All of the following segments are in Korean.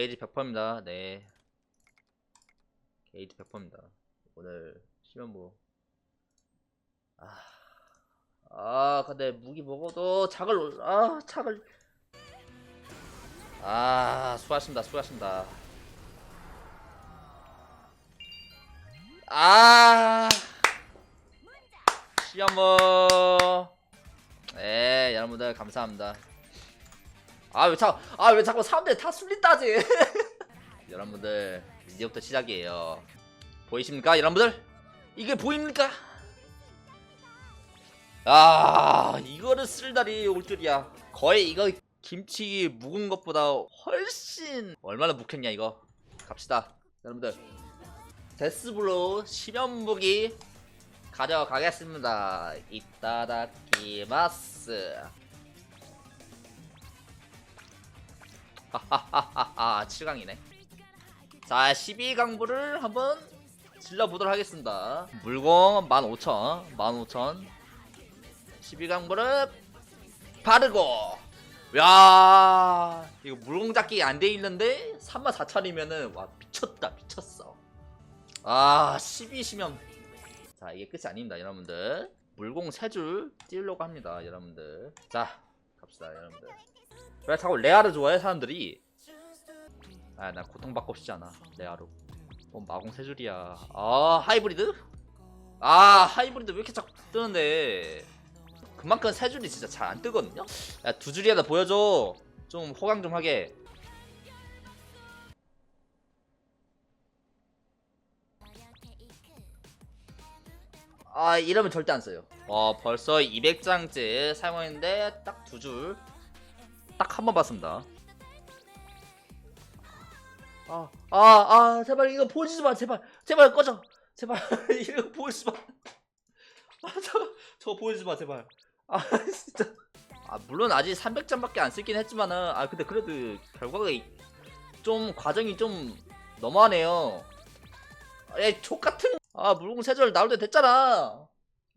게이지 100%입니다. 네. 게이지 100%입니다. 오늘 시면부. 아, 아, 근데 무기 먹어도 작을, 올- 아, 작을. 아, 수고하십니다. 수고하십니다. 아, 시험부. 네, 여러분들 감사합니다. 아왜 자꾸 아왜 자꾸 사람들 다 술리 따지? 여러분들 이제부터 시작이에요. 보이십니까 여러분들? 이게 보입니까? 아 이거를 쓸다리 올 줄이야. 거의 이거 김치 묵은 것보다 훨씬 얼마나 묵혔냐 이거. 갑시다 여러분들. 데스블로 심연무기 가져가겠습니다. 이따다키마스 하하하하하 7강이네. 자 12강부를 한번 질러보도록 하겠습니다. 물공 15,000 15,000 12강부를 바르고. 야 이거 물공 잡기 안 돼 있는데 34,000이면은 와 미쳤다 미쳤어. 아 12시면. 자 이게 끝이 아닙니다 여러분들. 물공 3줄 띄우려고 합니다 여러분들. 자 갑시다 여러분들 왜 자꾸 레아를 좋아해 사람들이. 아 나 고통받고 싶지 않아 레아로. 어 마공 세 줄이야. 아 하이브리드? 아 하이브리드 왜 이렇게 자꾸 뜨는데? 그만큼 세 줄이 진짜 잘 안 뜨거든요? 야 두 줄이라도 보여줘. 좀 호강 좀 하게. 아 이러면 절대 안 써요. 와 벌써 200장째 사용했는데 딱 두 줄 딱 한 번 봤습니다. 아, 아, 아, 제발 이거 보여주지 마, 제발, 제발 꺼져, 제발 이거 보여주지 마. 아, 저, 저 보여주지 마, 제발. 아, 진짜. 아, 물론 아직 300점밖에 안 쓰긴 했지만은, 아, 근데 그래도 결과가 이- 좀 과정이 좀 너무하네요. 야, 족 같은. 아, 물공 세줄 나올 때 됐잖아.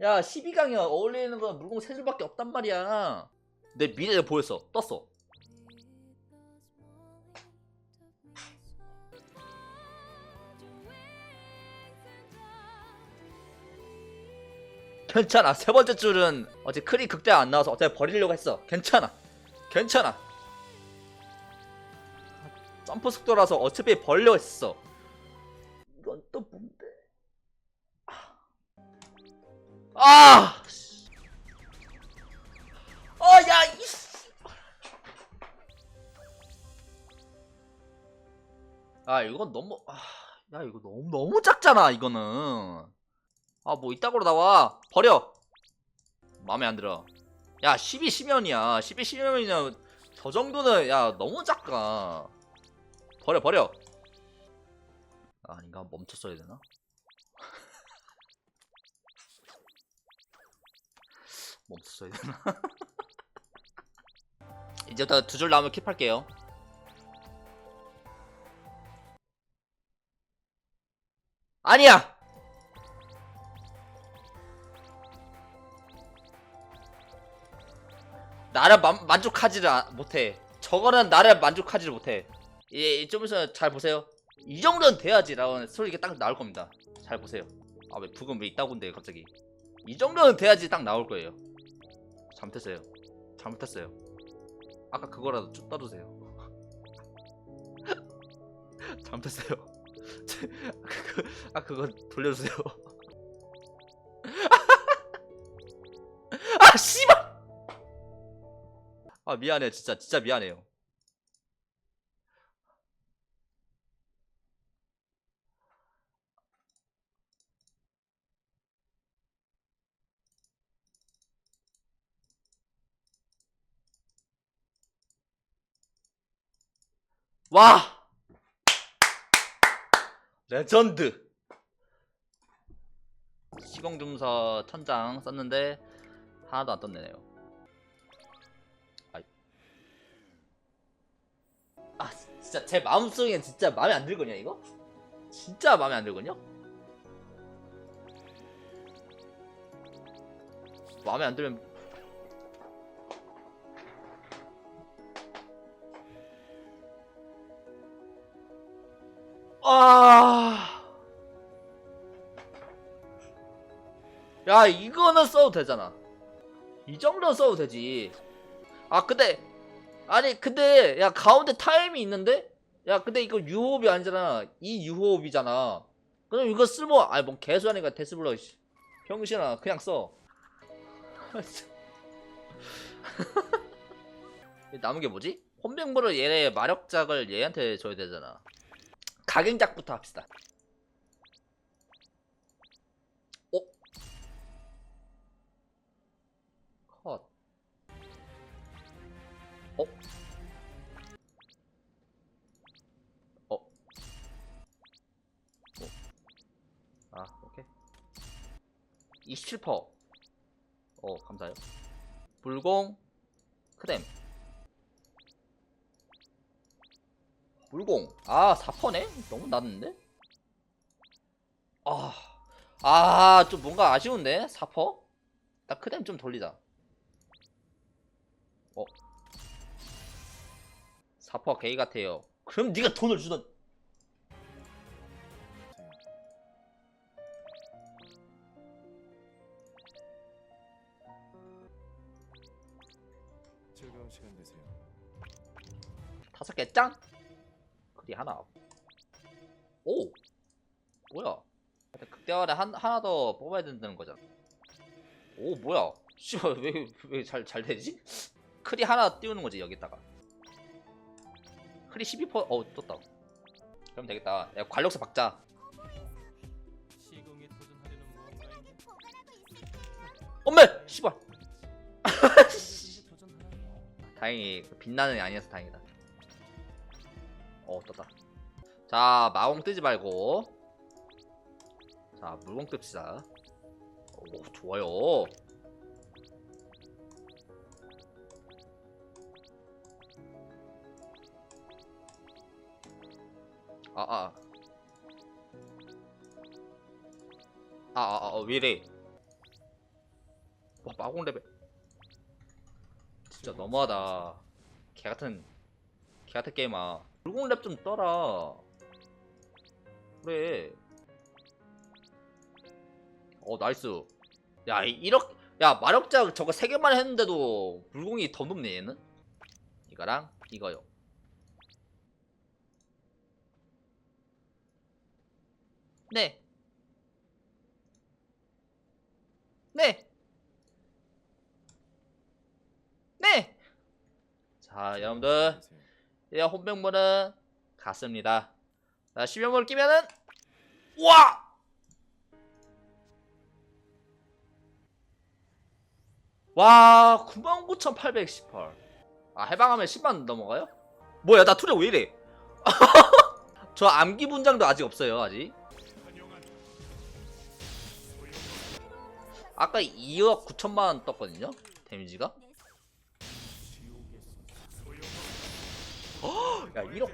야, 12강이야. 어울리는 건 물공 세 줄밖에 없단 말이야. 내 미래를 보였어. 떴어. 괜찮아. 세 번째 줄은 어제 크리 극대 안 나와서 어차피 버리려고 했어. 괜찮아. 괜찮아. 점프 속도라서 어차피 버리려고 했어. 이건 또 뭔데? 아! 씨. 어, 야, 이씨. 아, 이건 너무, 아, 야, 이거 너무, 너무 작잖아, 이거는. 아, 뭐, 이따구로 나와. 버려. 마음에 안 들어. 야, 12 시면이야. 12 시면이면, 저 정도는, 야, 너무 작아. 버려, 버려. 아, 아닌가? 멈췄어야 되나? 멈췄어야 되나? 이제부터 두 줄 나오면 킵할게요. 아니야! 나를 만, 만족하지를 아- 못해. 저거는 나를 만족하지를 못해. 예, 좀 있어 잘 보세요. 이 정도는 돼야지라고 소리가 딱 나올 겁니다. 잘 보세요. 아왜 부금 왜 있다고인데 갑자기? 이 정도는 돼야지 딱 나올 거예요. 잘못했어요. 잘못했어요. 아까 그거라도 쭉 떠주세요. 잘못했어요. 제- 아, 그거, 아 그거 돌려주세요. 아 미안해 진짜 진짜 미안해요. 와! 레전드! 시공점서 천장 썼는데 하나도 안 떴네요. 진짜 제 마음속엔 진짜 마음에 안 들거든요 이거? 진짜 마음에 안 들거든요? 마음에 안 들면 아. 야, 이거는 써도 되잖아. 이 정도는 써도 되지. 아, 근데, 아니, 근데, 야, 가운데 타임이 있는데? 야, 근데 이거 유호흡이 아니잖아. 이 유호흡이잖아. 그럼 이거 쓰면, 아니, 뭔 개수하니까 데스블러, 씨. 병신아, 그냥 써. 남은 게 뭐지? 혼병물을 얘네 마력작을 얘한테 줘야 되잖아. 각인작부터 합시다. 어? 어? 어? 아, 오케이. 27%. 어, 감사해요. 불공, 크렘. 불공. 아, 4%네? 너무 낮은데? 아, 아, 좀 뭔가 아쉬운데? 4%? 나 크렘 좀 돌리자. 어. 4% 게이 같아요. 그럼 네가 돈을 주던. 즐거운 시간 되세요. 다섯 개 짱? 그리 하나. 오! 뭐야? 하여튼 극대화를 한, 하나 더 뽑아야 된다는 거잖아. 오, 뭐야? 씨발, 왜, 왜 잘, 잘 되지? 크리 하나 띄우는 거지, 여기다가. 크리 12%, 어, 떴다. 그럼 되겠다. 야, 관력사 박자. 엄매! 씨발! 다행히 그 빛나는 애 아니어서 다행이다. 어 떴다. 자 마공 뜨지 말고 자 물공 뜹시다. 오 좋아요. 아아 아아아 아, 왜 이래? 와 마공 레벨. 진짜 너무하다. 개 같은 개 같은 게임아. 물공 랩좀 떠라. 그래. 어 나이스. 야 이- 이렇게 야 마력작 저거 세 개만 했는데도 물공이 더 높네 얘는. 이거랑 이거요. 네. 네. 네. 자, 여러분들, 되세요. 이 혼병물은 갔습니다. 자, 10연물 끼면은, 와! 와, 99,818. 아, 해방하면 10만 넘어가요? 뭐야, 나 투력 왜 이래? 저 암기 분장도 아직 없어요, 아직. 아까 2억 9천만 원 떴거든요? 데미지가? 야 1억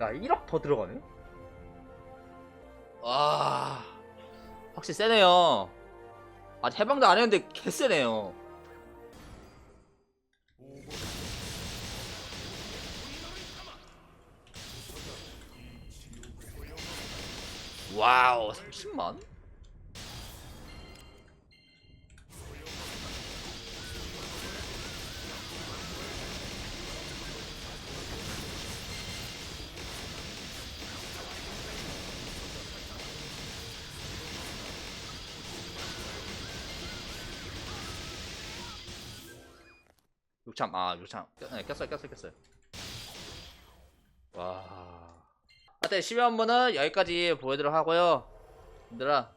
야 1억 더 들어가네? 와 확실히 세네요 아직 해방도 안 했는데 개 세네요 와우 30만? 욕참 아 꼈- 네, 꼈어요 꼈어요 꼈어요 와 하여튼 12원문은 여기까지 보여드리도록 하고요. 얘들아